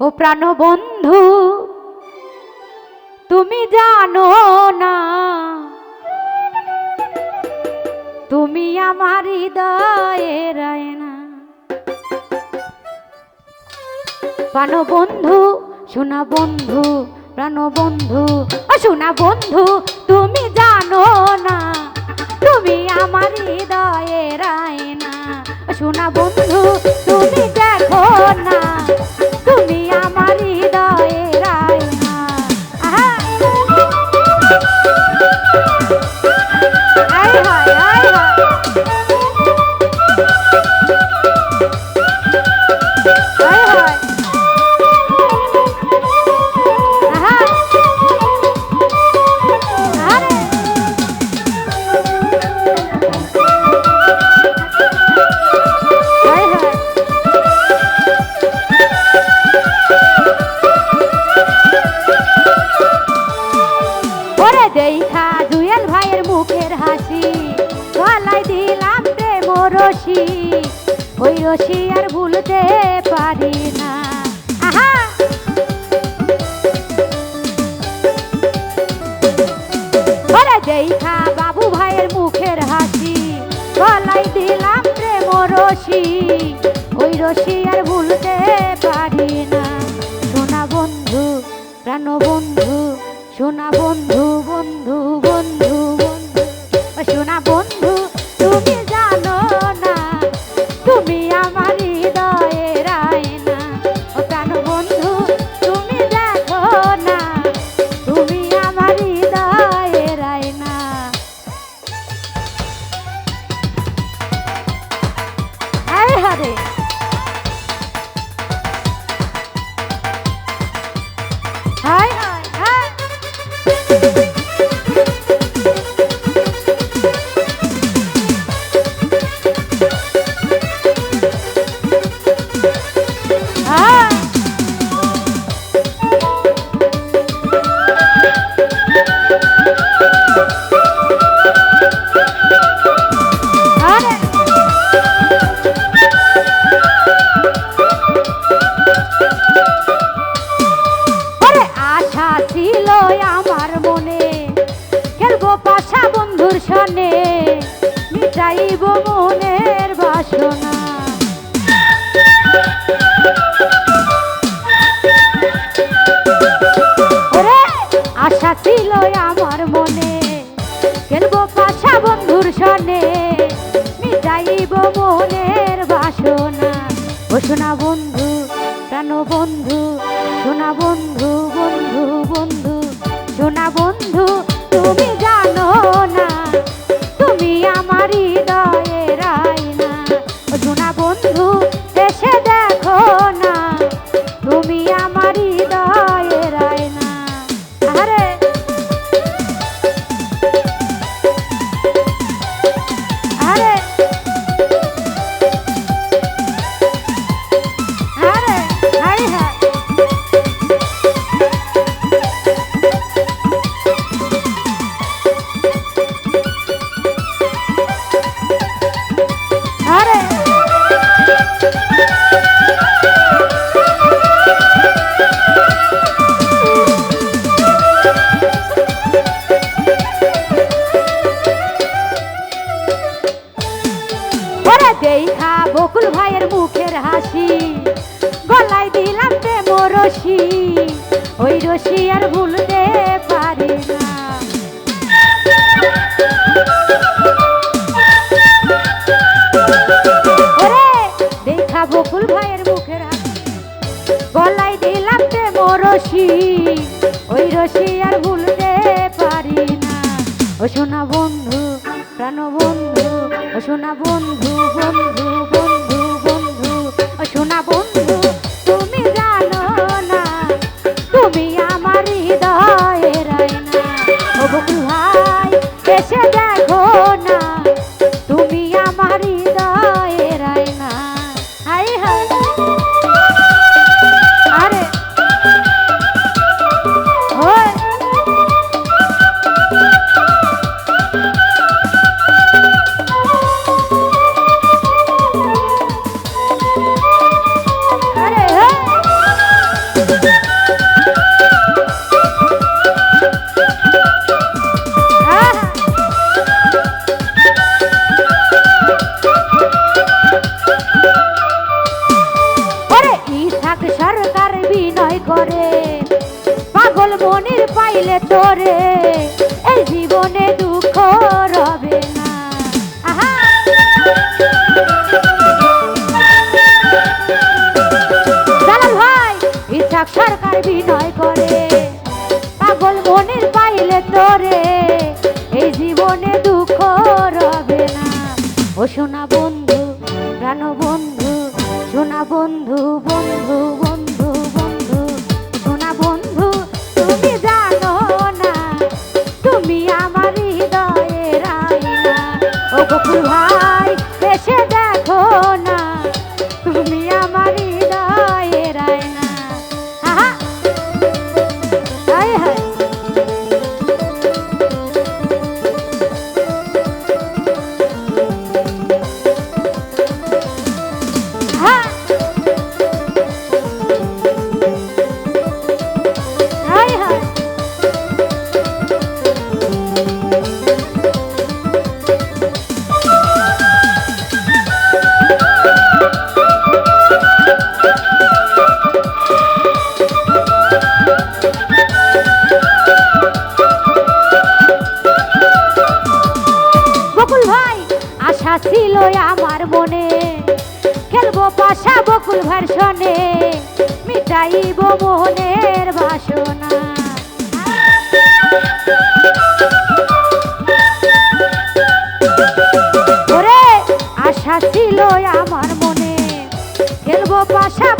ও প্রাণ বন্ধু, তুমি জানো না। তুমি আমার হৃদয়ের না। প্রাণ বন্ধু সোনা বন্ধু, প্রাণ বন্ধু, ও সোনা বন্ধু, তুমি জানো না। তুমি আমার হৃদয়ের না। ও সোনা বন্ধু, তুমি দেখো না। আয় হায় আয় হায় বন্ধু বাসনা ওরে, আশা আমার মনে। খেলব পাশা বন্ধুর সনে। মিটাইব মনের বাসনা। ও বন্ধু, প্রাণ বন্ধু, সোনা বন্ধু আর ভুলতে পারি না। ওরে দেখা বকুল ভাইয়ের মুখের গলায় দিলাম প্রেম রশি, ওই রশি আর ভুলতে পারি না। ও সোনা বন্ধু, প্রাণ বন্ধু, ও সোনা বন্ধু বন্ধু বন্ধু বন্ধু, ও সোনা বন্ধু। ডাক্তার কারবি না।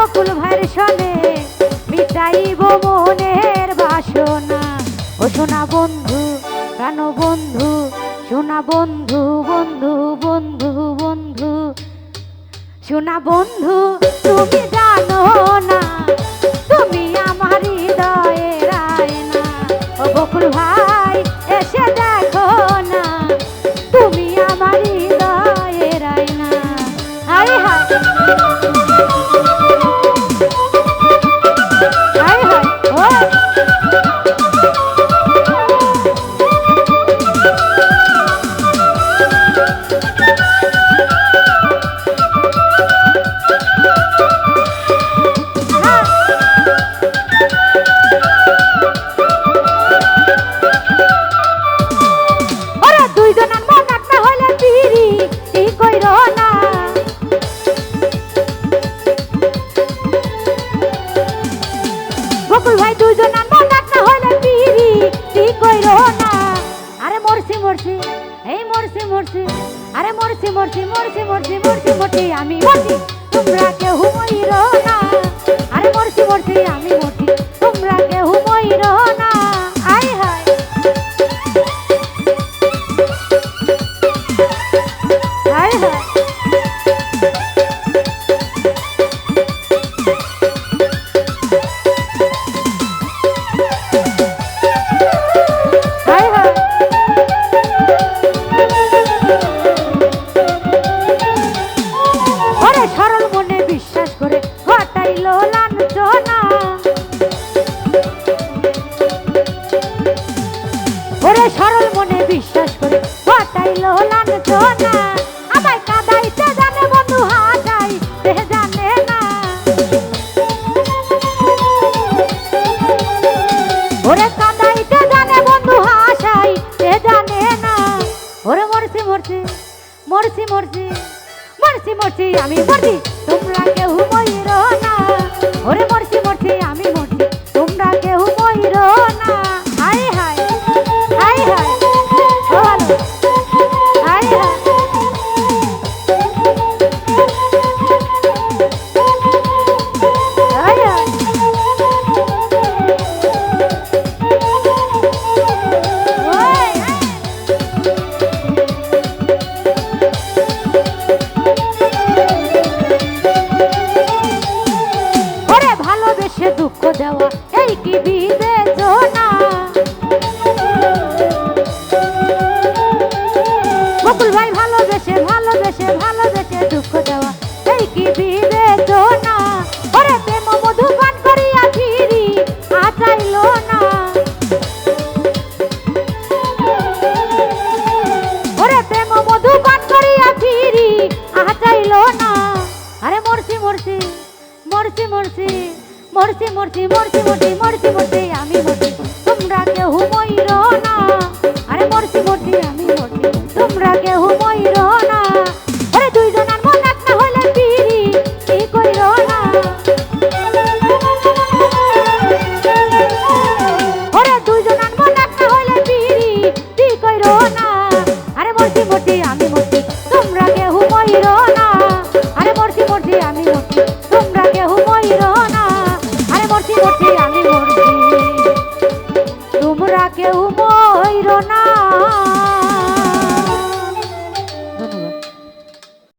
বকুল সনে মিটাইব মনের বাসনা। ও সোনা বন্ধু কান বন্ধু, সোনা বন্ধু বন্ধু বন্ধু বন্ধু। সোনা বন্ধু, তুমি মোটি মোটি আমি মোটি মরছি মরছি মরছি মরছি মরছি মরছি মরছি আমি মরছি। তোমরা কেউ ময়ূর না। আরে মরছি মরছি, আমি মরছি। তোমরা কেউ ময়ূর না।